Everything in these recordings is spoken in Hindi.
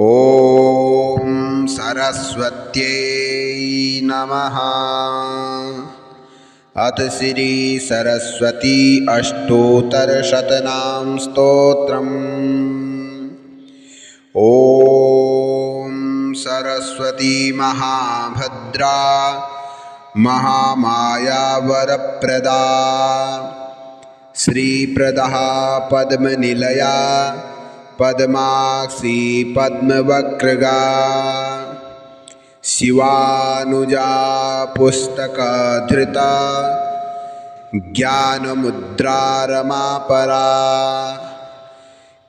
ॐ सरस्वत्यै नमः। अथ श्री सरस्वती अष्टोत्तरशतनां स्तोत्रम्। ॐ सरस्वती महाभद्रा महामाया वरप्रदा श्रीप्रदः पद्मनिलया पद्माक्षी पद्मवक्रगा। शिवानुजा पुस्तकधृता। ज्ञानमुद्रा रमापरा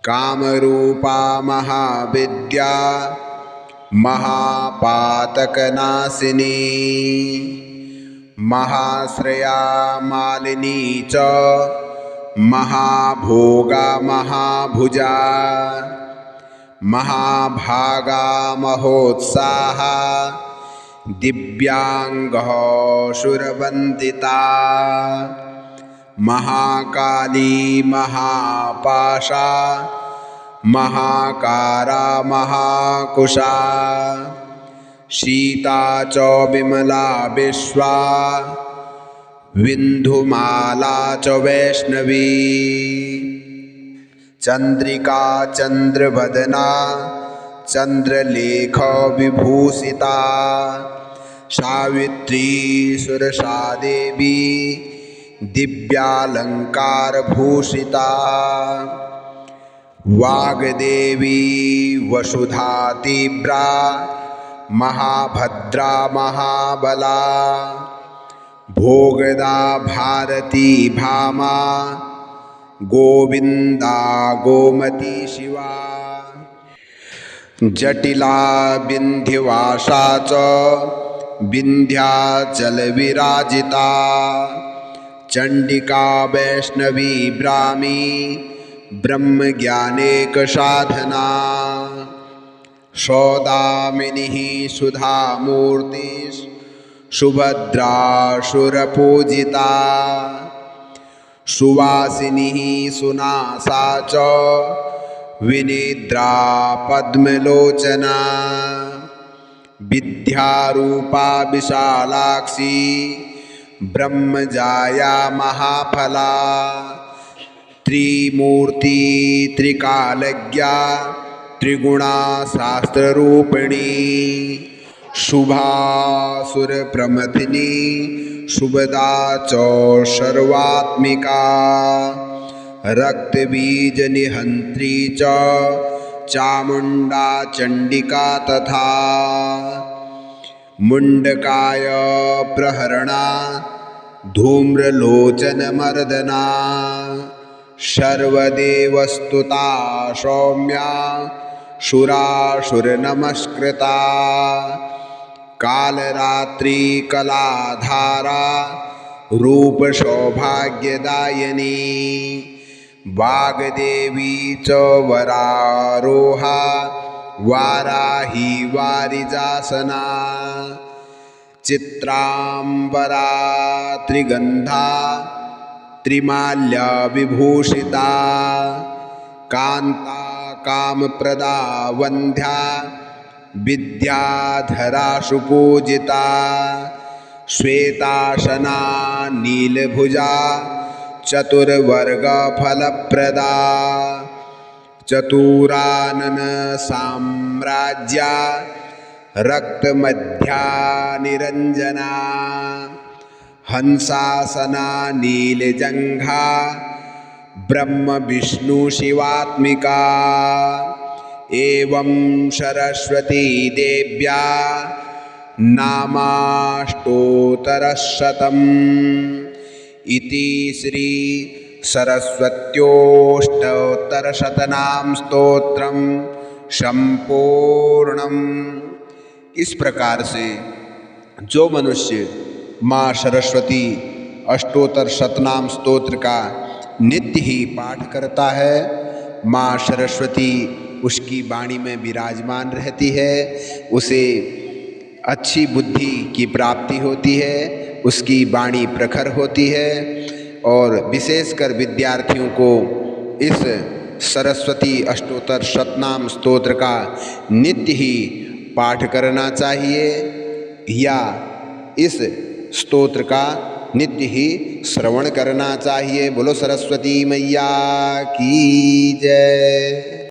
कामरूपा महाविद्या। महापातकनाशिनी। महाश्रया मालिनी च। महाभोगा महाभुजा महाभागा महोत्साहा दिव्यांगः सुरवन्दिता महाकाली महापाशा महाकारा महाकुशा सीता च विमला विश्वा विन्धुमाला च वैष्णवी। चन्द्रिका चन्द्रवदना चन्द्रलेख विभूषिता। सावित्री सुरसा देवी दिव्यालङ्कारभूषिता वाग्देवी वसुधा तीव्रा, महाभद्रा महाबला। भोगदा भारती भामा, गोविन्दा गोमती शिवा। जटिला विन्ध्यवासा च विन्ध्याचलविराजिता चण्डिका वैष्णवी ब्राह्मी, ब्रह्मज्ञानेकसाधना। सौदामिनिः सुधामूर्तिः सुभद्रा सुरपूजिता सुवासिनी सुनासा च। विनिद्रा पद्मलोचना। विद्यारूपा विशालाक्षी। ब्रह्मजाया महाफला। त्रिमूर्ति त्रिकालज्ञा। त्रिगुणा शास्त्ररूपिणी शुभासुरप्रमथिनी शुभदा च सर्वात्मिका रक्तबीजनिहन्त्री च चामुण्डा चण्डिका तथा मुण्डकाय प्रहरणा धूम्रलोचनमर्दना सर्वदेवस्तुता सौम्या सुरासुरनमस्कृता कालरात्रिकलाधारा रूपसौभाग्यदायिनी वाग्देवी च वरारोहा वाराही वारिजासना चित्राम्बरा त्रिगन्धा त्रिमाल्याविभूषिता कान्ता कामप्रदा वन्ध्या विद्याधरा सुपूजिता श्वेताशना नीलभुजा चतुर्वर्गफलप्रदा चतुरानन साम्राज्या रक्तमध्या निरञ्जना हंसासना नीलजङ्घा ब्रह्मविष्णुशिवात्मिका एवं सरस्वती देव्या नामाष्टोत्तरशतम् इति श्री सरस्वत्योष्टोत्तरशतनाम स्तोत्रम संपूर्णम। इस प्रकार से जो मनुष्य माँ सरस्वती अष्टोत्तर शतनाम स्तोत्र का नित्य ही पाठ करता है, माँ सरस्वती उसकी वाणी में विराजमान रहती है, उसे अच्छी बुद्धि की प्राप्ति होती है, उसकी वाणी प्रखर होती है और विशेषकर विद्यार्थियों को इस सरस्वती अष्टोत्तर शतनाम स्तोत्र का नित्य ही पाठ करना चाहिए या इस स्तोत्र का नित्य ही श्रवण करना चाहिए। बोलो सरस्वती मैया की जय।